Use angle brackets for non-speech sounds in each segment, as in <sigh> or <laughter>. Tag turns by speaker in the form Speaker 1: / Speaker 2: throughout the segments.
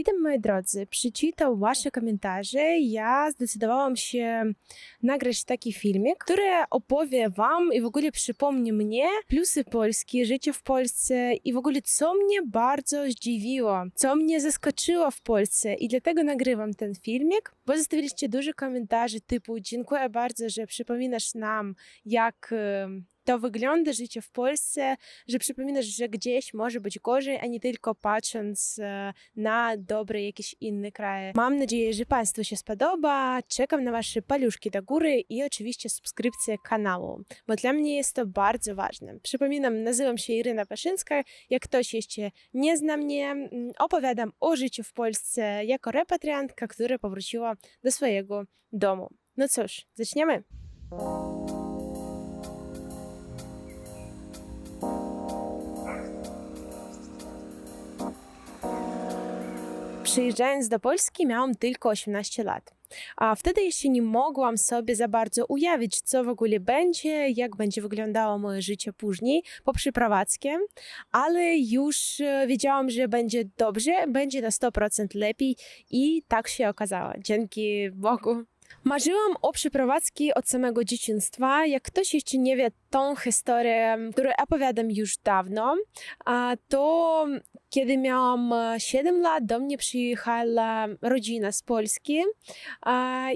Speaker 1: Witam moi drodzy, przeczytał wasze komentarze. Ja zdecydowałam się nagrać taki filmik, który opowie wam i w ogóle przypomni mnie plusy Polski, życie w Polsce i w ogóle co mnie bardzo zdziwiło, co mnie zaskoczyło w Polsce i dlatego nagrywam ten filmik, bo zostawiliście dużo komentarzy typu dziękuję bardzo, że przypominasz nam jak to wygląda życie w Polsce, że przypominasz, że gdzieś może być gorzej, a nie tylko patrząc e, na dobre jakieś inne kraje. Mam nadzieję, że Państwu się spodoba. Czekam na Wasze paluszki do góry i oczywiście subskrypcję kanału, bo dla mnie jest to bardzo ważne. Przypominam, nazywam się Iryna Paszyńska. Jak ktoś jeszcze nie zna mnie, opowiadam o życiu w Polsce jako repatriantka, która powróciła do swojego domu. No cóż, zaczniemy. Przyjeżdżając do Polski miałam tylko 18 lat. A wtedy jeszcze nie mogłam sobie za bardzo ujawić, co w ogóle będzie, jak będzie wyglądało moje życie później po przeprowadzce, ale już e, wiedziałam, że będzie dobrze, będzie na 100% lepiej i tak się okazało. Dzięki Bogu. Marzyłam o przeprowadzki od samego dzieciństwa. Jak ktoś jeszcze nie wie tą historię, którą opowiadam już dawno, to kiedy miałam e, 7 lat, do mnie przyjechała rodzina z Polski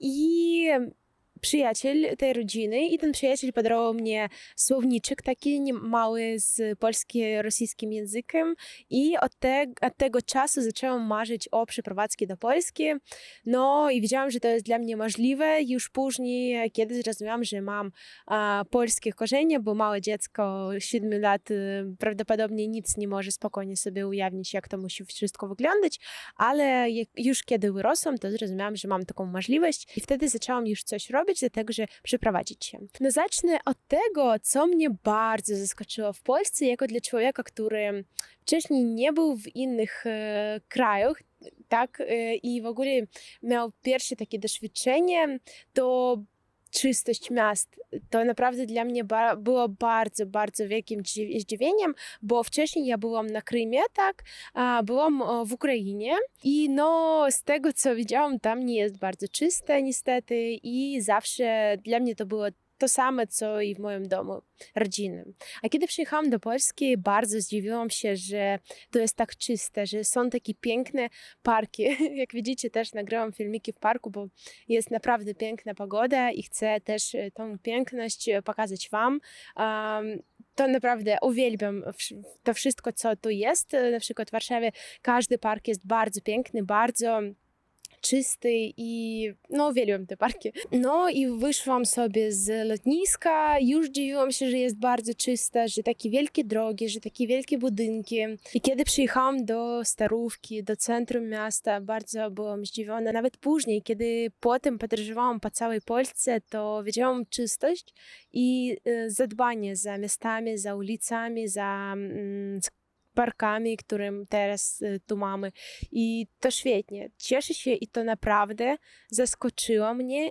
Speaker 1: i przyjaciel tej rodziny i ten przyjaciel podarował mnie słowniczek taki mały z polskim-rosyjskim językiem i od, te, od tego czasu zaczęłam marzyć o przeprowadzce do Polski. No i wiedziałam, że to jest dla mnie możliwe. Już później, kiedy zrozumiałam, że mam a, polskie korzenie, bo małe dziecko 7 lat y, prawdopodobnie nic nie może spokojnie sobie ujawnić, jak to musi wszystko wyglądać, ale jak, już kiedy wyrosłam, to zrozumiałam, że mam taką możliwość i wtedy zaczęłam już coś robić, dlatego że przeprowadzić się. No zacznę od tego, co mnie bardzo zaskoczyło w Polsce, jako dla człowieka, który wcześniej nie był w innych e, krajach, tak, e, i w ogóle miał pierwsze takie doświadczenie, to czystość miast. To naprawdę dla mnie ba- było bardzo, bardzo wielkim dzi- zdziwieniem, bo wcześniej ja byłam na Krymie, tak, a byłam w Ukrainie i no z tego co widziałam, tam nie jest bardzo czyste niestety i zawsze dla mnie to było to samo, co i w moim domu rodzinnym. A kiedy przyjechałam do Polski, bardzo zdziwiłam się, że to jest tak czyste, że są takie piękne parki. <laughs> Jak widzicie, też nagrałam filmiki w parku, bo jest naprawdę piękna pogoda i chcę też e, tą piękność e, pokazać Wam. Um, to naprawdę uwielbiam to wszystko, co tu jest. E, Na przykład w Warszawie każdy park jest bardzo piękny, bardzo czysty i no uwielbiam te parki. No i wyszłam sobie z lotniska, już dziwiłam się, że jest bardzo czyste, że takie wielkie drogi, że takie wielkie budynki. I kiedy przyjechałam do Starówki, do centrum miasta, bardzo byłam zdziwiona. Nawet później, kiedy potem podróżowałam po całej Polsce, to widziałam czystość i e, zadbanie za miastami, za ulicami, za mm, parkami, którym teraz e, tu mamy. I to świetnie. Cieszę się i to naprawdę zaskoczyło mnie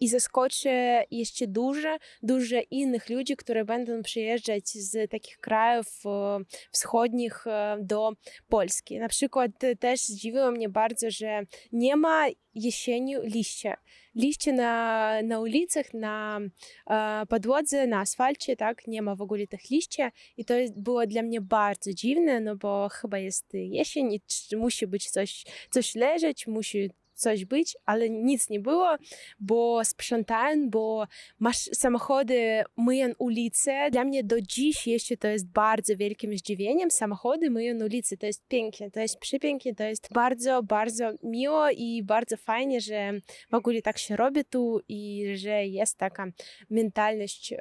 Speaker 1: i zaskoczy jeszcze dużo, dużo innych ludzi, które będą przyjeżdżać z takich krajów e, wschodnich e, do Polski. Na przykład też zdziwiło mnie bardzo, że nie ma jesienią liścia. Liście na, na ulicach, na e, podłodze, na asfalcie, tak, nie ma w ogóle tych liści i to było dla mnie bardzo dziwne, no bo chyba jest jesień i musi być coś, coś leżeć, musi coś być, ale nic nie było, bo sprzątają, bo masz samochody myją ulice. Dla mnie do dziś jeszcze to jest bardzo wielkim zdziwieniem. Samochody myją ulice, to jest pięknie, to jest przepięknie, to jest bardzo, bardzo miło i bardzo fajnie, że w ogóle tak się robi tu i że jest taka mentalność e,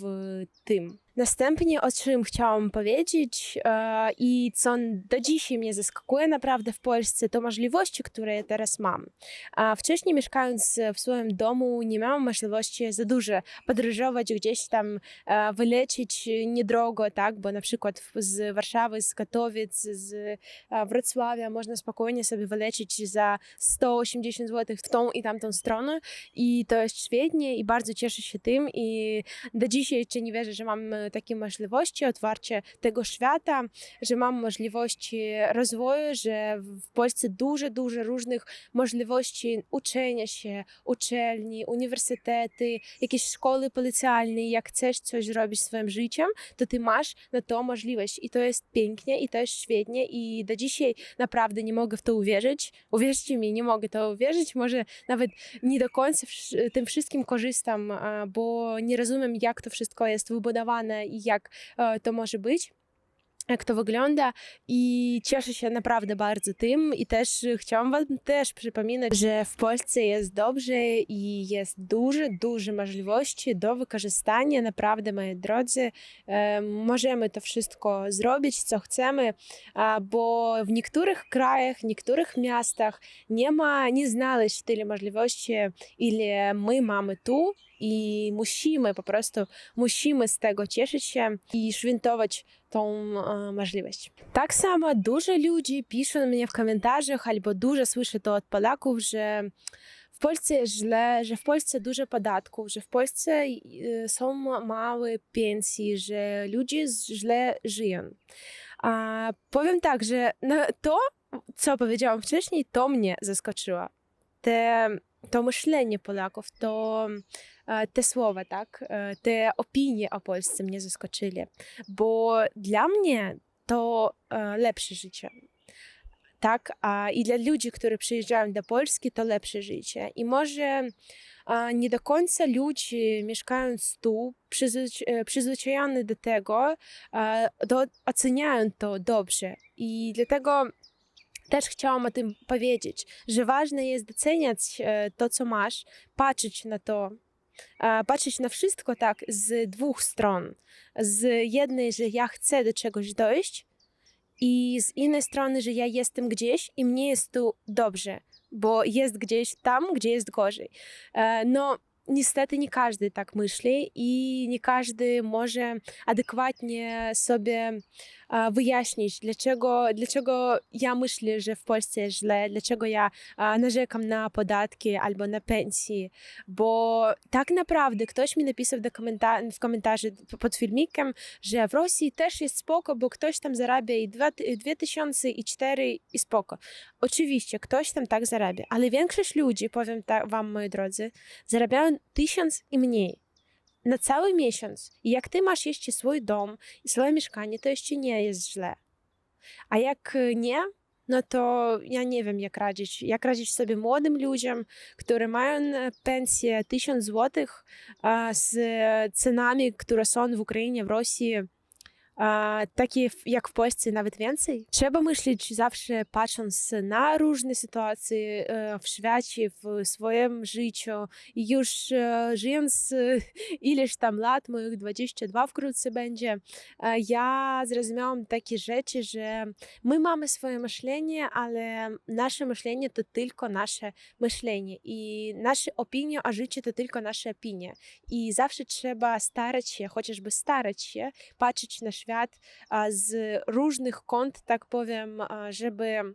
Speaker 1: w tym. Następnie, o czym chciałam powiedzieć e, i co do dzisiaj mnie zaskakuje naprawdę w Polsce, to możliwości, które teraz mam. A wcześniej mieszkając w swoim domu nie miałam możliwości za dużo podróżować gdzieś tam, e, wylecieć niedrogo, tak, bo na przykład z Warszawy, z Katowic, z e, Wrocławia można spokojnie sobie wylecieć za 180 zł w tą i tamtą stronę i to jest świetnie i bardzo cieszę się tym i do dzisiaj jeszcze nie wierzę, że mam e, takie możliwości otwarcia tego świata, że mamy możliwości rozwoju, że w Polsce dużo, dużo różnych możliwości uczenia się, uczelni, uniwersytety, jakieś szkoły policjalne. Jak chcesz coś zrobić swoim życiem, to ty masz na to możliwość i to jest pięknie i to jest świetnie i do dzisiaj naprawdę nie mogę w to uwierzyć. Uwierzcie mi, nie mogę to uwierzyć, może nawet nie do końca tym wszystkim korzystam, bo nie rozumiem jak to wszystko jest wybudowane i jak e, to może być. Jak to wygląda, i cieszę się naprawdę bardzo tym. I też chciałam Wam też przypominać, że w Polsce jest dobrze i jest dużo, dużo możliwości do wykorzystania. Naprawdę, moi drodzy, e, możemy to wszystko zrobić, co chcemy, bo w niektórych krajach, niektórych miastach nie ma, nie znaleźć tyle możliwości, ile my mamy tu. I musimy po prostu musimy z tego cieszyć się i świętować tą e, możliwość. Tak samo dużo ludzi piszą mnie w komentarzach albo dużo słyszę to od Polaków, że w Polsce źle, że w Polsce dużo podatków, że w Polsce e, są małe pensje, że ludzie źle żyją. A powiem tak, że to, co powiedziałam wcześniej, to mnie zaskoczyło. Te, to myślenie Polaków, to e, te słowa, tak, e, te opinie o Polsce mnie zaskoczyli, bo dla mnie to e, lepsze życie. Tak, a i dla ludzi, którzy przyjeżdżają do Polski, to lepsze życie. I może nie do końca ludzie mieszkając tu, przyzwycz- przyzwyczajeni do tego, do, oceniają to dobrze. I dlatego też chciałam o tym powiedzieć, że ważne jest doceniać e, to, co masz, patrzeć na to, e, patrzeć na wszystko tak z dwóch stron. Z jednej, że ja chcę do czegoś dojść, i z innej strony, że ja jestem gdzieś i mnie jest tu dobrze, bo jest gdzieś tam, gdzie jest gorzej. E, No, niestety nie każdy tak myśli i nie każdy może adekwatnie sobie wyjaśnić, dlaczego, dlaczego ja myślę, że w Polsce źle, dlaczego ja narzekam na podatki albo na pensji, bo tak naprawdę ktoś mi napisał do komenta- w komentarzu pod filmikiem, że w Rosji też jest spoko, bo ktoś tam zarabia i dwa- 2000 i 4 i spoko. Oczywiście, ktoś tam tak zarabia, ale większość ludzi, powiem tak wam, moi drodzy, zarabiają 1000 i mniej. I jak ty masz jeszcze swój dom i swoje mieszkanie, to jeszcze nie jest źle. A jak y, nie, no to ja nie wiem, jak radzić. Jak radzić sobie młodym ludziom, którzy mają e, pensję 1000 zł z cenami, które są w Ukrainie, w Rosji, a, takie jak w Polsce, nawet więcej. Trzeba myśleć zawsze patrząc na różne sytuacje w świecie, w swoim życiu. I już żyjąc ileś tam lat, moich 22 wkrótce będzie, ja zrozumiałam takie rzeczy, że my mamy swoje myślenie, ale nasze myślenie to tylko nasze myślenie i nasze opinie o życiu to tylko nasze opinie. I zawsze trzeba starać się, chociażby starać się, patrzeć na świat a, z różnych kąt, tak powiem, żeby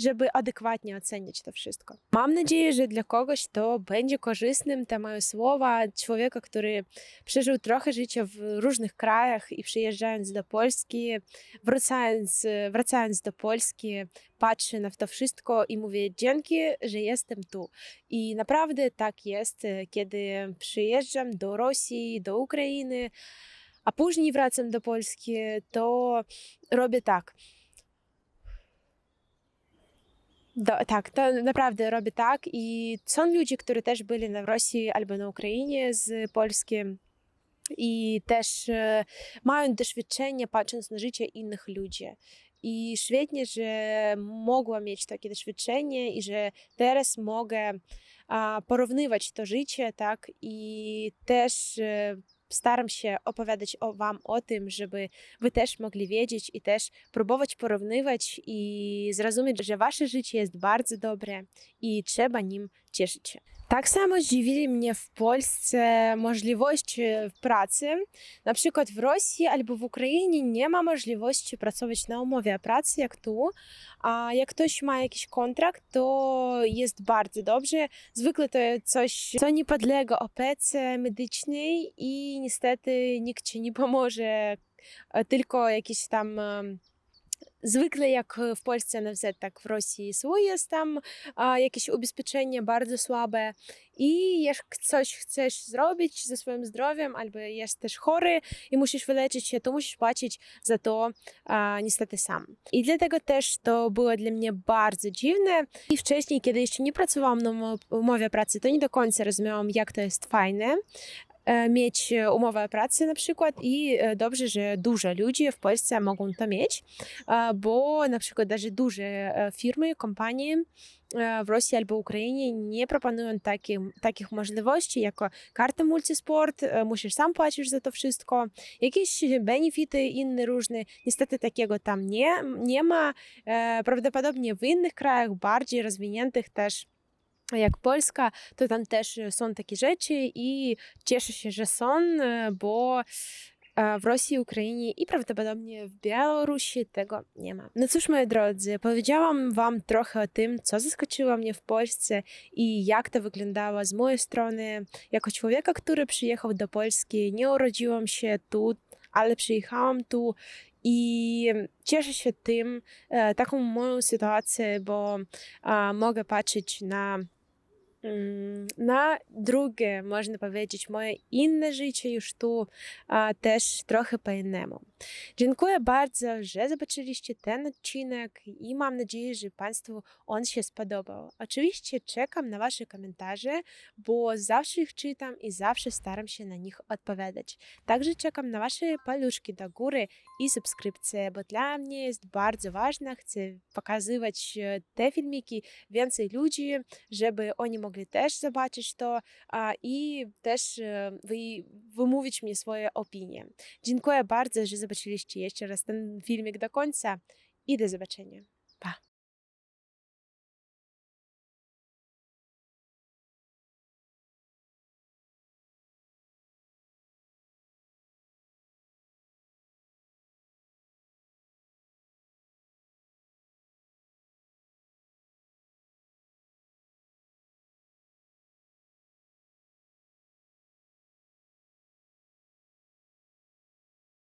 Speaker 1: żeby adekwatnie ocenić to wszystko. Mam nadzieję, że dla kogoś to będzie korzystnym, te moje słowa człowieka, który przeżył trochę życia w różnych krajach i przyjeżdżając do Polski, wracając, wracając do Polski, patrzę na to wszystko i mówię dzięki, że jestem tu. I naprawdę tak jest, kiedy przyjeżdżam do Rosji, do Ukrainy, a później wracam do Polski, to robię tak. Do, tak, to naprawdę robię tak. I są ludzie, którzy też byli na Rosji albo na Ukrainie z Polski i też e, mają doświadczenie patrząc na życie innych ludzi. I świetnie, że mogłam mieć takie doświadczenie i że teraz mogę a, porównywać to życie, tak, i też e, staram się opowiadać o Wam o tym, żeby Wy też mogli wiedzieć i też próbować porównywać i zrozumieć, że Wasze życie jest bardzo dobre i trzeba nim cieszyć się. Tak samo zdziwili mnie w Polsce możliwości pracy. Na przykład w Rosji albo w Ukrainie nie ma możliwości pracować na umowie pracy jak tu. A jak ktoś ma jakiś kontrakt, to jest bardzo dobrze. Zwykle to coś, co nie podlega opiece medycznej i niestety nikt ci nie pomoże, tylko jakieś tam Zwykle jak w Polsce NFZ, tak w Rosji SU jest tam a, jakieś ubezpieczenie bardzo słabe i jak coś chcesz zrobić ze swoim zdrowiem albo jesteś chory i musisz wyleczyć się, to musisz płacić za to a, niestety sam. I dlatego też to było dla mnie bardzo dziwne i wcześniej, kiedy jeszcze nie pracowałam na umo- umowie pracy, to nie do końca rozumiałam, jak to jest fajne e, mieć e, umowę pracy na przykład i e, dobrze, że dużo ludzi w Polsce mogą to mieć, e, bo na przykład даже duże e, firmy, kompanie e, w Rosji albo Ukrainie nie proponują takie, takich możliwości, jako karta multisport, e, musisz sam płacić za to wszystko, jakieś benefity inne różne, niestety takiego tam nie, nie ma, E, prawdopodobnie w innych krajach bardziej rozwiniętych też jak Polska, to tam też e, są takie rzeczy i cieszę się, że są, e, bo e, w Rosji, Ukrainie i prawdopodobnie w Białorusi tego nie ma. No cóż, moi drodzy, powiedziałam Wam trochę o tym, co zaskoczyło mnie w Polsce i jak to wyglądało z mojej strony, jako człowieka, który przyjechał do Polski. Nie urodziłam się tu, ale przyjechałam tu i cieszę się tym, taką moją sytuację, bo mogę patrzeć na, drugie, można powiedzieć, moje inne życie już tu a, też trochę po innemu. Dziękuję bardzo, że zobaczyliście ten odcinek i mam nadzieję, że Państwu on się spodobał. Oczywiście czekam na Wasze komentarze, bo zawsze ich czytam i zawsze staram się na nich odpowiadać. Także czekam na Wasze paluszki do góry i subskrypcje, bo dla mnie jest bardzo ważne. Chcę pokazywać e, te filmiki więcej ludzi, żeby oni mogli też zobaczyć to a, i też e, wy, wymówić mi swoje opinie. Dziękuję bardzo, że zobaczyliście jeszcze raz ten filmik do końca i do zobaczenia.